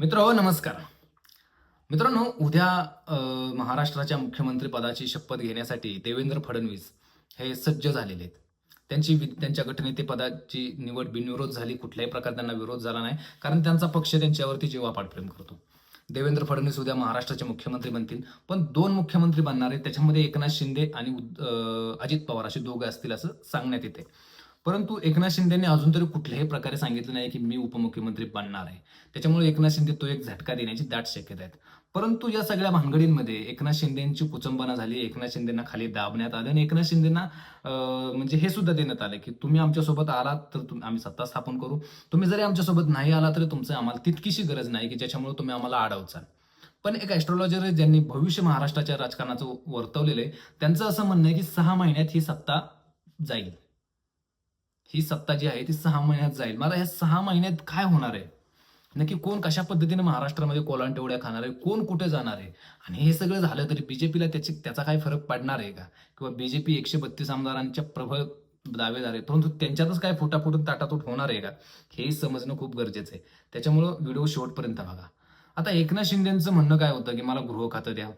मित्र नमस्कार. मित्रांनो उद्या महाराष्ट्राच्या मुख्यमंत्री पदाची शपथ घेण्यासाठी देवेंद्र फडणवीस हे सज्ज झालेले आहेत. त्यांची वि- त्यांच्या गटनेते पदाची निवड बिनविरोध झाली कुठल्याही प्रकार त्यांना विरोध झाला नाही कारण त्यांचा पक्ष त्यांच्यावरती जीवापाड प्रेम करतो. देवेंद्र फडणवीस उद्या महाराष्ट्राचे मुख्यमंत्री बनतील पण दोन मुख्यमंत्री बनणार आहेत त्याच्यामध्ये एकनाथ शिंदे आणि उद- अजित पवार असे दोघे असतील असं सांगण्यात येते परंतु एकनाथ शिंदेने अजून तरी कुठल्याही प्रकारे सांगितलं नाही की मी उपमुख्यमंत्री बनणार आहे. त्याच्यामुळे एकनाथ शिंदे तो एक झटका देण्याची दाट शक्यता आहेत. परंतु या सगळ्या भानगडींमध्ये एकनाथ शिंदेची कुचंबना झाली एकनाथ शिंदेना खाली दाबण्यात आलं आणि एकनाथ शिंदेना म्हणजे हे सुद्धा देण्यात आलं की तुम्ही आमच्यासोबत आलात तर आम्ही सत्ता स्थापन करू. तुम्ही जरी आमच्यासोबत नाही आला तरी तुमचं आम्हाला तितकीशी गरज नाही की ज्याच्यामुळे तुम्ही आम्हाला अडवचाल पण एक ॲस्ट्रॉलॉजर ज्यांनी भविष्य महाराष्ट्राच्या राजकारणाचं वर्तवलेलं आहे त्यांचं असं म्हणणं आहे की सहा महिन्यात ही सत्ता जाईल. ही सत्ता जी आहे ती सहा महिन्यात जाईल. मला ह्या सहा महिन्यात काय होणार आहे? नक्की कोण कशा पद्धतीने महाराष्ट्रामध्ये कोलांटेवड्या खाणार आहे? कोण कुठे जाणार आहे? आणि हे सगळं झालं तरी बीजेपीला त्याची त्याचा काय फरक पडणार आहे का? किंवा बीजेपी एकशे बत्तीस आमदारांच्या प्रबळ दावेदार आहे परंतु त्यांच्यातच काय फुटाफुटून ताटातूट होणार आहे का? हे समजणं खूप गरजेचं आहे. त्याच्यामुळं व्हिडिओ शेवटपर्यंत बघा. आता एकनाथ शिंदेचं म्हणणं काय होतं की मला गृह खातं द्या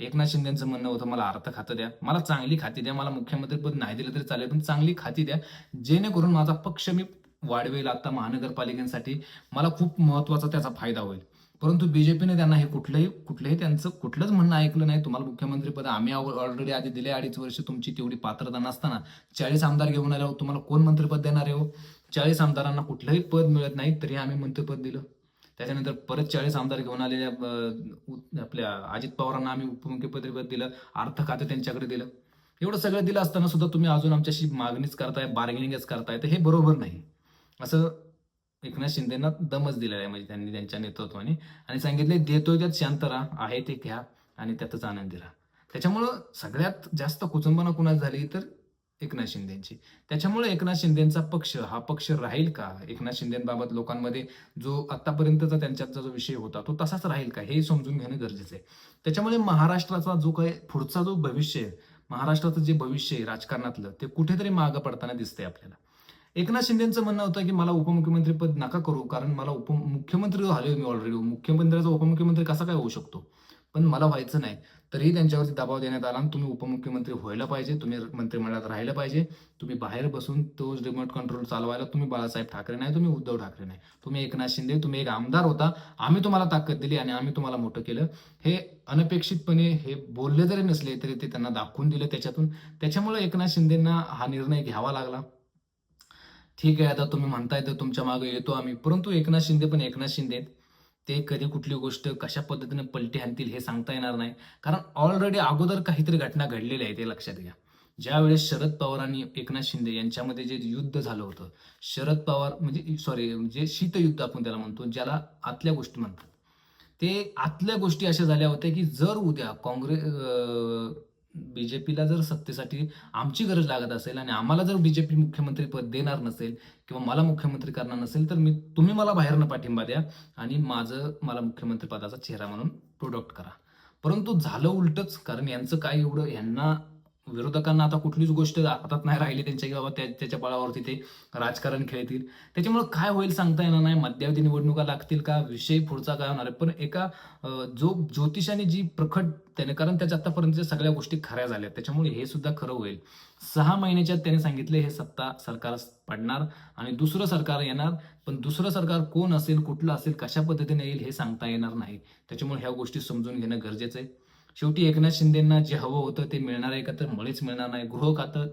एकनाथ शिंदेचं म्हणणं होतं मला अर्थ खातं द्या. मला चांगली खाती द्या. मला मुख्यमंत्रीपद नाही दिलं तरी चालेल पण चांगली खाती द्या. जेणेकरून माझा पक्ष मी वाढवेल आता महानगरपालिकेसाठी. मला खूप महत्त्वाचा त्याचा फायदा होईल. परंतु बीजेपीने त्यांना हे कुठलंही कुठलंही त्यांचं कुठलंच म्हणणं ऐकलं नाही. तुम्हाला मुख्यमंत्रीपद आम्ही ऑलरेडी आधी दिले अडीच वर्ष तुमची तेवढी पात्रता नसताना. चाळीस आमदार घेऊन आले हो तुम्हाला कोण मंत्रिपद देणार आहे हो? चाळीस आमदारांना कुठलंही पद मिळत नाही तरी आम्ही मंत्रिपद दिलं. त्याच्यानंतर परत चाळीस आमदार घेऊन आलेल्या आपल्या अजित पवारांना आम्ही उपमुख्यमंत्रीपद दिलं अर्थ खातं त्यांच्याकडे दिलं. एवढं सगळं दिलं असताना सुद्धा तुम्ही अजून आमच्याशी मागणीच करताय बार्गेनिंगच करताय तर हे बरोबर नाही. असं एकनाथ शिंदेना दमच दिलेला आहे म्हणजे त्यांनी त्यांच्या नेतृत्वाने. आणि सांगितले देतोय त्यात शांत राहा आहे ते घ्या आणि त्यातच आनंदी राहा. त्याच्यामुळं सगळ्यात जास्त कुचंबना कुणाच झाली तर एकनाथ शिंदेची. त्याच्यामुळे एकनाथ शिंदेचा पक्ष हा पक्ष राहील का? एकनाथ शिंदेबाबत लोकांमध्ये जो आतापर्यंतचा त्यांच्याचा जो विषय होता तो तसाच राहील का? हे समजून घेणं गरजेचं आहे. त्याच्यामुळे महाराष्ट्राचा जो काही पुढचा जो भविष्य आहे महाराष्ट्राचं जे भविष्य आहे राजकारणातलं ते कुठेतरी मागं पडताना दिसतंय आपल्याला. एकनाथ शिंदेचं म्हणणं होतं की मला उपमुख्यमंत्री पद नका करू कारण मला उप मुख्यमंत्री झाले मी ऑलरेडी मुख्यमंत्र्याचा उपमुख्यमंत्री कसा काय होऊ शकतो? पण मला व्हायचं नाही. तरीही त्यांच्यावरती दबाव देण्यात आला आणि तुम्ही उपमुख्यमंत्री व्हायला पाहिजे तुम्ही मंत्रिमंडळात राहिलं पाहिजे तुम्ही बाहेर बसून तो रिमोट कंट्रोल चालवायला तुम्ही बाळासाहेब ठाकरे नाही तुम्ही उद्धव ठाकरे नाही. तुम्ही एकनाथ शिंदे तुम्ही एक आमदार होता आम्ही तुम्हाला ताकद दिली आणि आम्ही तुम्हाला मोठं केलं. हे अनपेक्षितपणे हे बोलले जरी नसले तरी ते त्यांना दाखवून दिलं त्याच्यातून. त्याच्यामुळे एकनाथ शिंदेना हा निर्णय घ्यावा लागला. ठीक आहे आता तुम्ही म्हणताय तर तुमच्या मागे येतो आम्ही. परंतु एकनाथ शिंदे पण एकनाथ शिंदे आहेत. ते कधी कुठली गोष्ट कशा पद्धतीने पलटी आणतील हे सांगता येणार नाही. कारण ऑलरेडी अगोदर काहीतरी घटना घडलेल्या आहेत ते लक्षात घ्या. ज्यावेळेस शरद पवार आणि एकनाथ शिंदे यांच्यामध्ये जे युद्ध झालं होतं शरद पवार म्हणजे सॉरी जे शीतयुद्ध आपण त्याला म्हणतो ज्याला आतल्या गोष्टी म्हणतात. ते आतल्या गोष्टी अशा झाल्या होत्या की जर उद्या काँग्रेस बी जे पीला जर सत्तेसाठी आमची गरज लागत असेल आणि आम्हाला जर बी जे मुख्यमंत्री पद देणार नसेल किंवा मला मुख्यमंत्री करणार नसेल तर मी तुम्ही मला बाहेरनं पाठिंबा द्या आणि माझं मला मुख्यमंत्री पदाचा चेहरा म्हणून प्रोडक्ट करा. परंतु झालं उलटच कारण यांचं काय एवढं यांना विरोधकांना आता कुठलीच गोष्ट हातात नाही राहिली त्यांच्या की बाबा त्याच्या बळावरती ते राजकारण खेळतील. त्याच्यामुळे काय होईल सांगता येणार नाही. मध्यावधी निवडणुका लागतील का? विषय पुढचा काय होणार आहे? पण एका जो ज्योतिषाने जी प्रखट त्याने कारण त्याच्या आतापर्यंतच्या सगळ्या गोष्टी खऱ्या झाल्या त्याच्यामुळे हे सुद्धा खरं होईल. सहा महिन्याच्या त्याने सांगितले हे सत्ता सरकार पडणार आणि दुसरं सरकार येणार. पण दुसरं सरकार कोण असेल कुठलं असेल कशा पद्धतीने येईल हे सांगता येणार नाही. त्याच्यामुळे ह्या गोष्टी समजून घेणं गरजेचं आहे. शेवटी एकनाथ शिंदेना जे हवं होतं ते मिळणार आहे का तर मुळेच मिळणार नाही. गृह खातं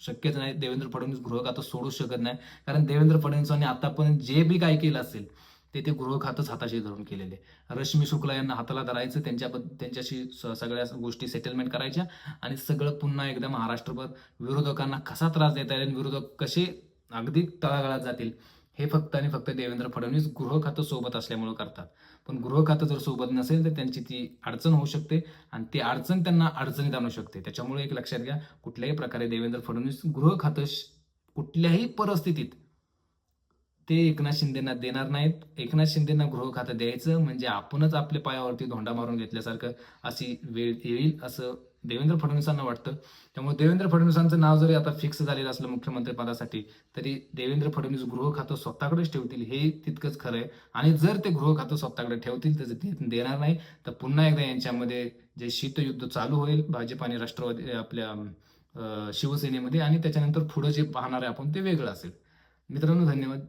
शक्यच नाही. देवेंद्र फडणवीस गृह खातं सोडू शकत नाही. कारण देवेंद्र फडणवीसांनी आतापर्यंत जे बी काय केलं असेल ते ते गृह खातंच हाताशी धरून केलेले. रश्मी शुक्ला यांना हाताला धरायचं त्यांच्या त्यांच्याशी स- सगळ्या गोष्टी सेटलमेंट करायच्या आणि सगळं पुन्हा एकदा महाराष्ट्रभर विरोधकांना कसा त्रास देता येईल विरोधक कसे अगदी तळागाळात जातील? हे फक्त आणि फक्त देवेंद्र फडणवीस गृह खातं सोबत असल्यामुळे करतात. पण गृह खातं जर सोबत नसेल तर त्यांची ती अडचण होऊ शकते आणि ती अडचण त्यांना अडचणीत आणू शकते. त्याच्यामुळे एक लक्षात घ्या कुठल्याही प्रकारे देवेंद्र फडणवीस गृह खातं कुठल्याही परिस्थितीत ते एकनाथ शिंदेना देणार नाहीत. एकनाथ शिंदेना गृह खातं द्यायचं म्हणजे आपणच आपल्या पायावरती धोंडा मारून घेतल्यासारखं अशी वेळ येईल असं देवेंद्र फडणवीसांना वाटतं. त्यामुळे देवेंद्र फडणवीसांचं नाव जरी आता फिक्स झालेलं असलं मुख्यमंत्रीपदासाठी तरी देवेंद्र फडणवीस गृह खातं स्वतःकडेच ठेवतील हे तितकंच खरं आहे. आणि जर ते गृह खातं स्वतःकडे ठेवतील तर ते देणार नाही. तर पुन्हा एकदा यांच्यामध्ये जे शीतयुद्ध चालू होईल भाजप आणि राष्ट्रवादी आपल्या शिवसेनेमध्ये आणि त्याच्यानंतर पुढं जे पाहणार आहे आपण ते वेगळं असेल. मित्रांनो धन्यवाद.